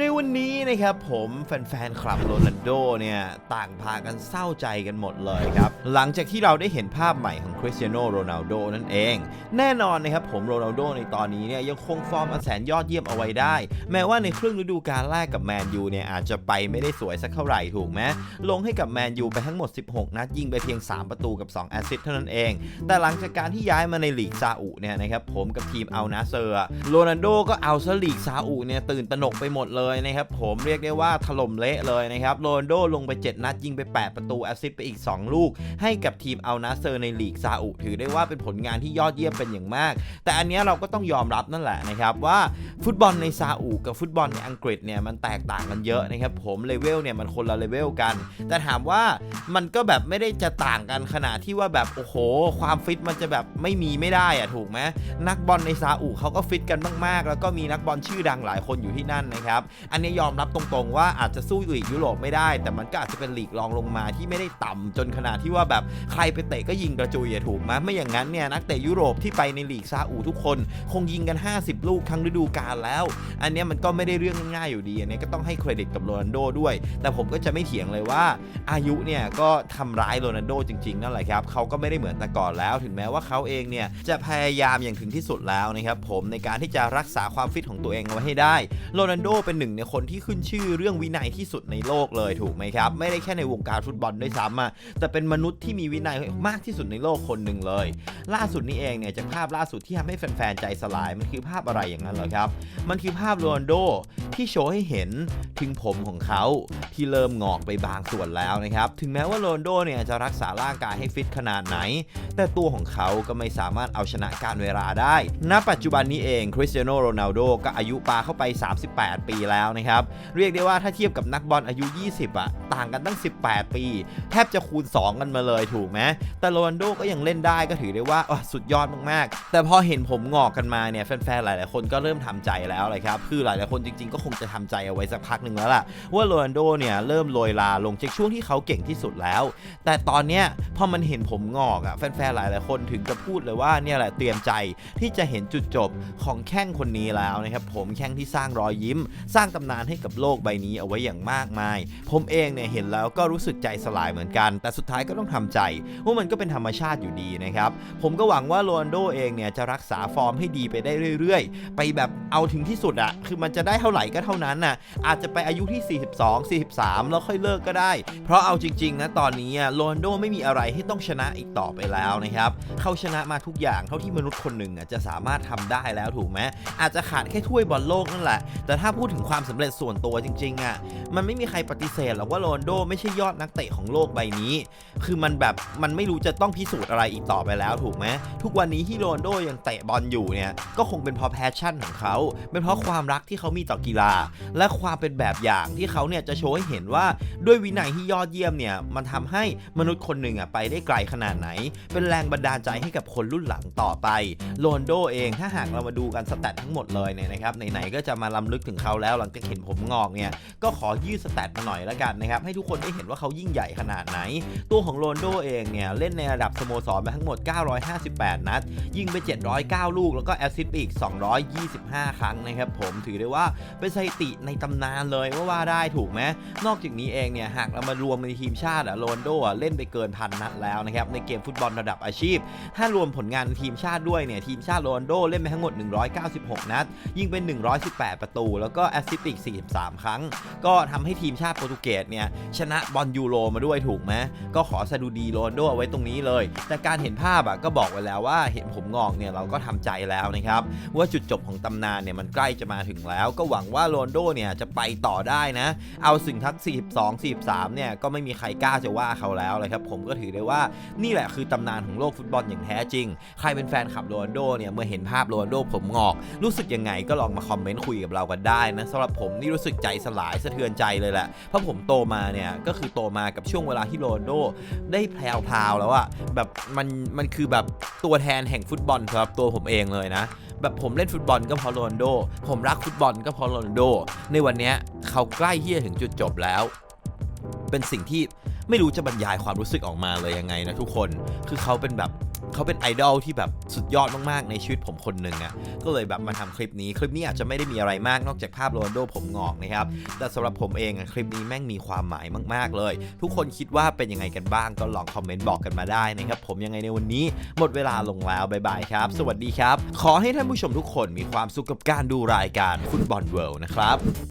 ในวันนี้นะครับผมแฟนๆคลับโรนัลโดเนี่ย ต่างพากันเศร้าใจกันหมดเลยครับ หลังจากที่เราได้เห็นภาพใหม่ของคริสเตียโนโรนัลโดนั่นเอง แน่นอนนะครับผมโรนัลโดในตอนนี้เนี่ย ยังคงฟอร์มอันแสนยอดเยี่ยมเอาไว้ได้ แม้ว่าในครึ่งฤดูกาลแรกกับแมนยูเนี่ย อาจจะไปไม่ได้สวยสักเท่าไหร่ถูกไหมลงให้กับแมนยูไปทั้งหมด 16 นัดยิงไปเพียง 3 ประตูกับ 2 แอสซิสต์เท่านั้นเอง แต่หลังจากการที่ย้ายมาในลีกซาอุเนี่ยนะครับผมกับทีมอัลนาเซอร์โรนัลโดก็เอาซะลีกซาอุเนี่ยตื่นตระหนกไปหมดเลยยนะครับผมเรียกได้ว่าถล่มเละเลยนะครับโรนโดลงไป 7 นัดยิงไป 8 ประตูแอสซิสต์ไปอีก 2 ลูก ให้กับทีมเอัลนาเซอร์ในลีกซาอุถือได้ว่าเป็นผลงานที่ยอดเยี่ยมเป็นอย่างมาก แต่อันนี้เราก็ต้องยอมรับนั่นแหละนะครับว่าฟุตบอลในซาอุกับฟุตบอลในอังกฤษเนี่ยมันแตกต่างกันเยอะนะครับผมเลเวลเนี่ยมันคนละเลเวลกัน แต่ถามว่ามันก็แบบไม่ได้จะต่างกันขนาดที่ว่าแบบโอ้โห ความฟิตมันจะแบบไม่มีไม่ได้อะถูกไหมนักบอลในซาอุเขาก็ฟิตกันมากๆ แล้วก็มีนักบอลชื่อดังหลายคนอยู่ที่นั่นนะครับอันนี้ยอมรับตรงๆว่าอาจจะสู้ลีกยุโรปไม่ได้ แต่มันก็อาจจะเป็นลีกรองลงมาที่ไม่ได้ต่ำจนขนาดที่ว่าแบบใครไปเตะก็ยิงกระจุยอะถูกไหมไม่อย่างนั้นเนี่ยนักเตะยุโรปที่ไปในลีกซาอุทุกคน คงยิงกัน 50 ลูกทั้งฤดูกาลแล้ว อันนี้มันก็ไม่ได้เรื่องง่ายๆอยู่ดีอันนี้ก็ต้องให้เครดิตกับโรนัลโดด้วย แต่ผมก็จะไม่เถียงเลยว่า อายุเนี่ยก็ทำร้ายโรนัลโดจริงๆนั่นแหละครับเขาก็ไม่ได้เหมือนแต่ก่อนแล้ว ถึงแม้ว่าเขาเองเนี่ยจะพยายามอย่างถึงที่สุดแล้วนะครับผมในการที่จะรักษาความฟิตของตัวเองเอาไว้ให้ได้โรนัลโดเป็นหนึ่งในคนที่ขึ้นชื่อเรื่องวินัยที่สุดในโลกเลยถูกไหมครับ ไม่ได้แค่ในวงการฟุตบอลด้วยซ้ำอะแต่เป็นมนุษย์ที่มีวินัยมากที่สุดในโลกคนหนึ่งเลย ล่าสุดนี้เองเนี่ยจากภาพล่าสุดที่ทำให้แฟนๆใจสลายมันคือภาพอะไรอย่างนั้นเหรอครับ มันคือภาพโรนโด ที่โชว์ให้เห็นถึงผมของเขาที่เริ่มงอกไปบางส่วนแล้วนะครับ ถึงแม้ว่าโรนโดเนี่ยจะรักษาร่างกายให้ฟิตขนาดไหน แต่ตัวของเขาก็ไม่สามารถเอาชนะการเวลาได้ ณ ปัจจุบันนี้เองคริสเตียโนโรนัลโดก็อายุปาเข้าไป 38 ปีแล้วนะครับ เรียกได้ว่าถ้าเทียบกับนักบอลอายุ 20อะต่างกันตั้ง 18 ปี แทบจะคูณ 2 กันมาเลยถูกไหมแต่โรนโดก็ยังเล่นได้ก็ถือได้ว่าสุดยอดมากๆ แต่พอเห็นผมงอกกันมาเนี่ยแฟนๆหลายๆคนก็เริ่มทำใจแล้วเลยครับคือหลายๆคนจริงๆก็คงจะทำใจเอาไว้สักพักหนึ่งแล้วล่ะ ว่าโรนัลโดเนี่ยเริ่มโรยลาลงจากช่วงที่เขาเก่งที่สุดแล้ว แต่ตอนเนี้ยพอมันเห็นผมงอกอะแฟนๆหลายๆคนถึงจะพูดเลยว่าเนี่ยแหละเตรียมใจที่จะเห็นจุดจบของแข้งคนนี้แล้วนะครับผมแข้งที่สร้างรอยยิ้ม สร้างตำนานให้กับโลกใบนี้เอาไว้อย่างมากมาย ผมเองเนี่ยเห็นแล้วก็รู้สึกใจสลายเหมือนกัน แต่สุดท้ายก็ต้องทำใจว่ามันก็เป็นธรรมชาติอยู่ดีนะครับผมก็หวังว่าโรนโดเองเนี่ยจะรักษาฟอร์มให้ดีไปได้เรื่อยๆ ไปแบบเอาถึงที่สุดอะคือมันจะได้เท่าไหร่ก็เท่านั้นน่ะอาจจะไปอายุที่ 42 43 แล้วค่อยเลิกก็ได้ เพราะเอาจริงๆนะตอนนี้โรนโดไม่มีอะไรให้ต้องชนะอีกต่อไปแล้วนะครับเขาชนะมาทุกอย่างเท่าที่มนุษย์คนหนึ่งจะสามารถทำได้แล้วถูกไหมอาจจะขาดแค่ถ้วยบอลโลกนั่นแหละ แต่ถ้าพูดถึงความสำเร็จส่วนตัวจริงๆอะมันไม่มีใครปฏิเสธหรอกว่าโรนโดไม่ใช่ยอดนักเตะของโลกใบนี้ คือมันแบบมันไม่รู้จะต้องพิสูจน์อะไรอีกต่อไปแล้วถูกไหมทุกวันนี้ที่โรนโดยังเตะบอลอยู่เนี่ยก็คงเป็นเพราะแพชชั่นของเขาเป็นเพราะความรักที่เขามีต่อกีฬาและความเป็นแบบอย่างที่เขาเนี่ยจะโชว์ให้เห็นว่าด้วยวินัยที่ยอดเยี่ยมเนี่ยมันทำให้มนุษย์คนหนึ่งอะไปได้ไกลขนาดไหน เป็นแรงบันดาลใจให้กับคนรุ่นหลังต่อไปโรนโดเองถ้าหากเรามาดูกันสแตททั้งหมดเลยเนี่ยนะครับไหนๆก็จะมาลำลึกถึงเขาแล้วหลังจากเห็นผมงอกเนี่ยก็ขอยืดสแตทมาหน่อยละกันนะครับให้ทุกคนได้เห็นว่าเขายิ่งใหญ่ขนาดไหน ตัวของโรนโดเองเนี่ยเล่นในระดับสโมสรมาทั้งหมด 958 นัด ยิงไป 709 ลูก แล้วก็แอสซิสต์ไปอีก 225 ครั้งนะครับผมถือได้ว่าเป็นสถิติในตำนานเลยว่าว่าได้ถูกไหมนอกจากนี้เองเนี่ยหากเรามารวมในทีมชาติอะโรนโดเล่นไปเกินพันนัดแล้วนะครับในเกมฟุตบอลระดับอาชีพ ถ้ารวมผลงานทีมชาติด้วยเนี่ยทีมชาติโรนโดเล่นไปทั้งหมด 196 นัด ยิงเป็น 118 ประตู แล้วก็แอสซิสต์อีก43 ครั้ง ก็ทำให้ทีมชาติโปรตุเกสเนี่ยชนะบอลยูโรมาด้วยถูกไหมก็ขอสะดุดีโรนโดเอาไว้ตรงนี้เลย แต่การเห็นภาพอะก็บอกไว้แล้วว่าเห็นผมงอกเนี่ยเราก็ทำใจแล้วนะครับว่าจุดจบของตำนานเนี่ยมันใกล้จะมาถึงแล้ว ก็หวังว่าโรนโดเนี่ยจะไปต่อได้นะ เอาสึงทัก42 43 เนี่ยก็ไม่มีใครกล้าจะว่าเขาแล้วเลยครับ ผมก็ถือได้ว่านี่แหละคือตำนานของโลกฟุตบอลอย่างแท้จริง ใครเป็นแฟนคลับโรนโดเนี่ยเมื่อเห็นภาพโรนโดผมงอก รู้สึกยังไงก็ลองมาคอมเมนต์คุยกับเรากันได้นะสำหรับผมนี่รู้สึกใจสลายสะเทือนใจเลยแหละเพราะผมโตมาเนี่ยก็คือโตมากับช่วงเวลาที่โรนโดได้แพรวๆแล้วอะแบบมันมันคือแบบตัวแทนแห่งฟุตบอลสำหรับตัวผมเองเลยนะ แบบผมเล่นฟุตบอลก็เพราะโรนโด ผมรักฟุตบอลก็เพราะโรนโด ในวันนี้เขาใกล้ที่จะถึงจุดจบแล้ว เป็นสิ่งที่ไม่รู้จะบรรยายความรู้สึกออกมาเลยยังไงนะทุกคน คือเขาเป็นแบบ เขาเป็นไอดอลที่แบบสุดยอดมากๆในชีวิตผมคนหนึ่งอะ่ะก็เลยแบบมาทำคลิปนี้คลิปนี้อาจจะไม่ได้มีอะไรมากนอกจากภาพโรนโดผมงอกนะครับแต่สำหรับผมเองอะคลิปนี้แม่งมีความหมายมาก ๆ เลย ทุกคนคิดว่าเป็นยังไงกันบ้างก็ลองคอมเมนต์บอกกันมาได้นะครับผมยังไงในวันนี้หมดเวลาลงแล้วบ๊ายบายครับ สวัสดีครับ ขอให้ท่านผู้ชมทุกคนมีความสุขกับการดูรายการฟุตบอลเวิลด์นะครับ